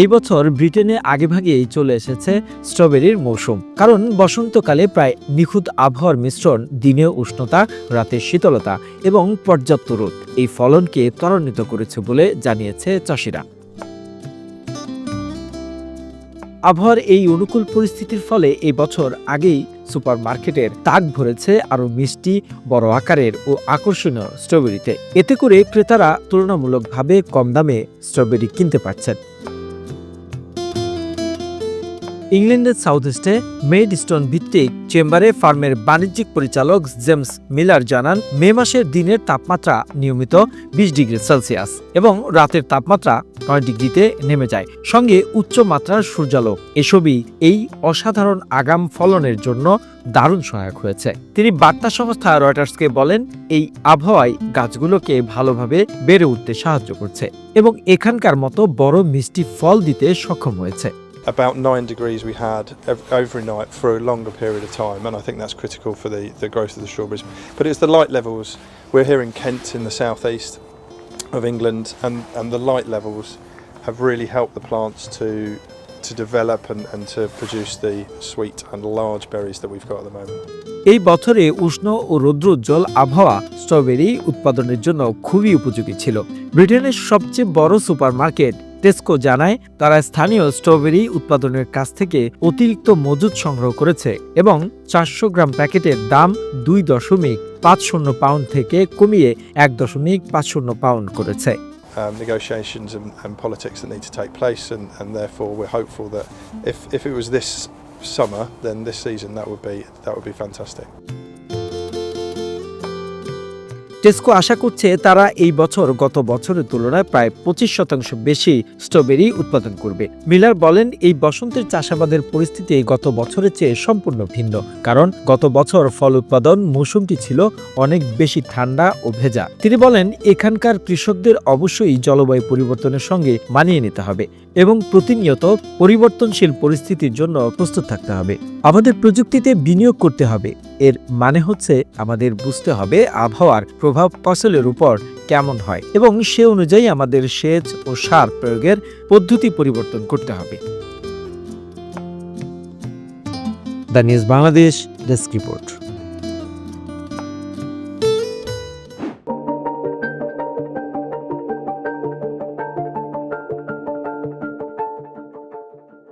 এই বছর ব্রিটেনে আগেভাগেই চলে এসেছে স্ট্রবেরির মৌসুম। কারণ বসন্তকালে প্রায় নিখুঁত আবহাওয়ার মিশ্রণ দিনে উষ্ণতা, রাতে শীতলতা এবং পর্যাপ্ত রোদ। এই ফলনকে ত্বরান্বিত করেছে বলে জানিয়েছে চাষিরা। আবহাওয়ার এই অনুকূল পরিস্থিতির ফলে এই বছর আগেই সুপার মার্কেটের তাক ভরেছে আরও মিষ্টি, বড় আকারের ও আকর্ষণীয় স্ট্রবেরিতে। এতে করে ক্রেতারা তুলনামূলকভাবে কম দামে স্ট্রবেরি কিনতে পারছেন। ইংল্যান্ডের সাউথ ইস্টে মেডস্টোন ভিত্তিক চেম্বারে ফার্মের বাণিজ্যিক পরিচালক জেমস মিলার জানান, মে মাসের দিনের তাপমাত্রা নিয়মিত বিশ ডিগ্রি সেলসিয়াস এবং রাতের তাপমাত্রা নয় ডিগ্রিতে নেমে যায়। সঙ্গে উচ্চ মাত্রার সূর্যালোক। এসবই এই অসাধারণ আগাম ফলনের জন্য দারুণ সহায়ক হয়েছে। তিনি বার্তা সংস্থা রয়টার্সকে বলেন, এই আবহাওয়ায় গাছগুলোকে ভালোভাবে বেড়ে উঠতে সাহায্য করছে এবং এখানকার মতো বড় মিষ্টি ফল দিতে সক্ষম হয়েছে। About nine degrees we had ev- every night for a longer period of time, and I think that's critical for the, the growth of the strawberries. But it's the light levels. We're here in Kent in the southeast of England, and, and the light levels have really helped the plants to to develop and, and to produce the sweet and large berries that we've got at the moment. এই বছরে উষ্ণ ও রৌদ্রোজ্জ্বল আবহাওয়া strawberry উৎপাদনের জন্য খুবই উপযোগী ছিল ব্রিটেনের সবচেয়ে বড় সুপারমার্কেট টেস্কো জানায় তারা স্থানীয় স্ট্রবেরি উৎপাদনের কাছ থেকে অতিরিক্ত মজুদ সংগ্রহ করেছে এবং চারশো গ্রাম প্যাকেটের দাম দুই দশমিক পাঁচ শূন্য পাউন্ড থেকে কমিয়ে এক দশমিক পাঁচ শূন্য পাউন্ড করেছে Um, negotiations and, and politics that need to take place, and, and therefore we're hopeful that if, if it was this summer, then this season that would be that would be fantastic. Tesco আশা করছে তারা এই বছর গত বছরের তুলনায় প্রায় পঁচিশ শতাংশ বেশি স্ট্রবেরি উৎপাদন করবে। মিলার বলেন, এই বসন্তের চাষাবাদের পরিস্থিতি গত বছরের চেয়ে সম্পূর্ণ ভিন্ন। কারণ, গত বছর ফল উৎপাদন মৌসুমটি ছিল অনেক বেশি ঠান্ডা ও ভেজা। তিনি বলেন, এখানকার কৃষকদের অবশ্যই জলবায়ু পরিবর্তনের সঙ্গে মানিয়ে নিতে হবে এবং প্রতিনিয়ত পরিবর্তনশীল পরিস্থিতির জন্য প্রস্তুত থাকতে হবে। আমাদের প্রযুক্তিতে বিনিয়োগ করতে হবে। এর মানে হচ্ছে আমাদের বুঝতে হবে আবহাওয়ার প্রভাব ফসলের উপর কেমন হয় এবং সে অনুযায়ী আমাদের সেচ ও সার প্রয়োগের পদ্ধতি পরিবর্তন করতে হবে। The news Bangladesh desk report.